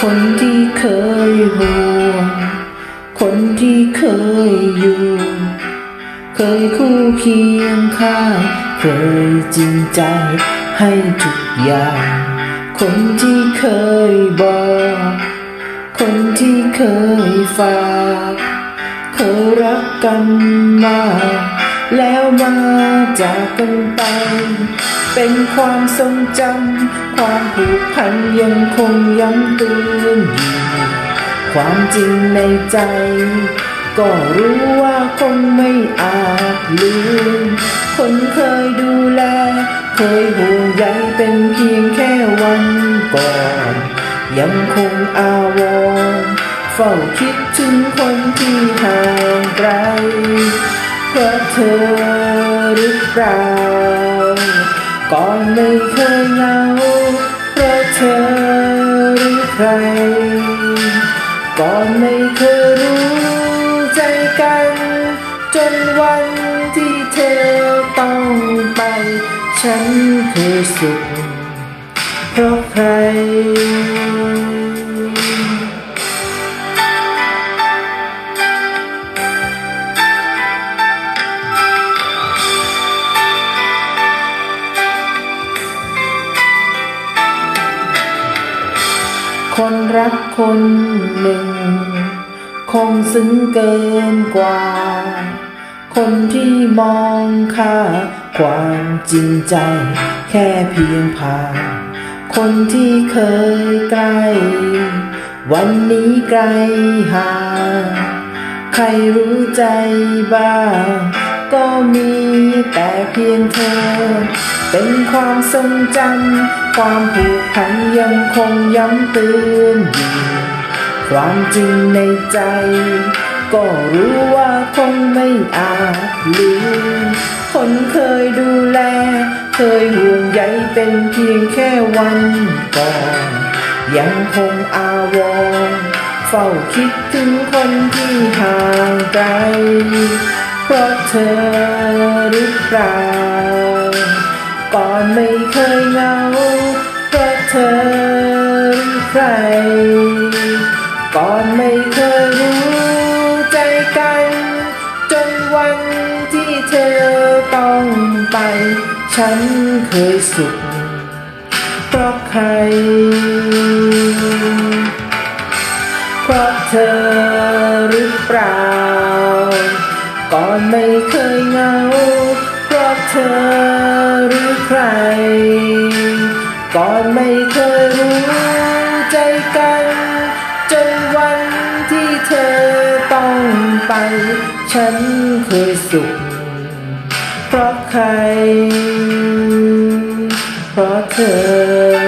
คนที่เคยห่วง คนที่เคยอยู่ เคยคู่เคียงข้างเคยจริงใจให้ทุกอย่าง คนที่เคยบอก คนที่เคยฝาก เคยรักกันมา แล้วมาจากกันไป เป็นความทรงจำ ความผูกพันยังคงย้ำเตือนอยู่ความจริงในใจ ก็รู้ว่าคงไม่อาจลืม คนเคยดูแล เคยห่วงใยเป็นเพียงแค่วันก่อน ยังคงอาวรเฝ้าคิดถึงคนที่ห่างไกล ราะเธอหรือเปล่า ก่อนไม่เคยเหงาเพราะเธอหรือใคร ก่อนไม่เคยรู้ใจกัน จนวันที่เธอต้องไป ฉันเคยสุขเพราะใคร คนรักคนหนึ่ง คงซึ้งเกินกว่า คนที่มองค่าความจริงใจ แค่เพียงผ่านคนที่เคยใกล้วันนี้ไกลห่างใครรู้ใจบ้าง ก็มีแต่เพียงเธอ เป็นความทรงจำ ความผูกพันยังคงย้ำเตือนอยู่ความจริงในใจ ก็รู้ว่าคงไม่อาจลืมคนเคยดูแล เคยห่วงใยเป็นเพียงแค่วันก่อนยังคงอาวรเฝ้าคิดถึงคนที่ห่างไกลเพราะเธอหรือเปล่า ก่อนไม่เคยเหงาเพราะเธอใคร ก่อนไม่เคยรู้ใจกัน จนวันที่เธอต้องไป ฉันเคยสุข เพราะใคร เพราะเธอหรือเปล่า ก่อนไม่เคย อนไม่เคยรู้ใจกัน จนวันที่เธอต้องไป ฉันเคยสุข เพราะใคร เพราะเธอ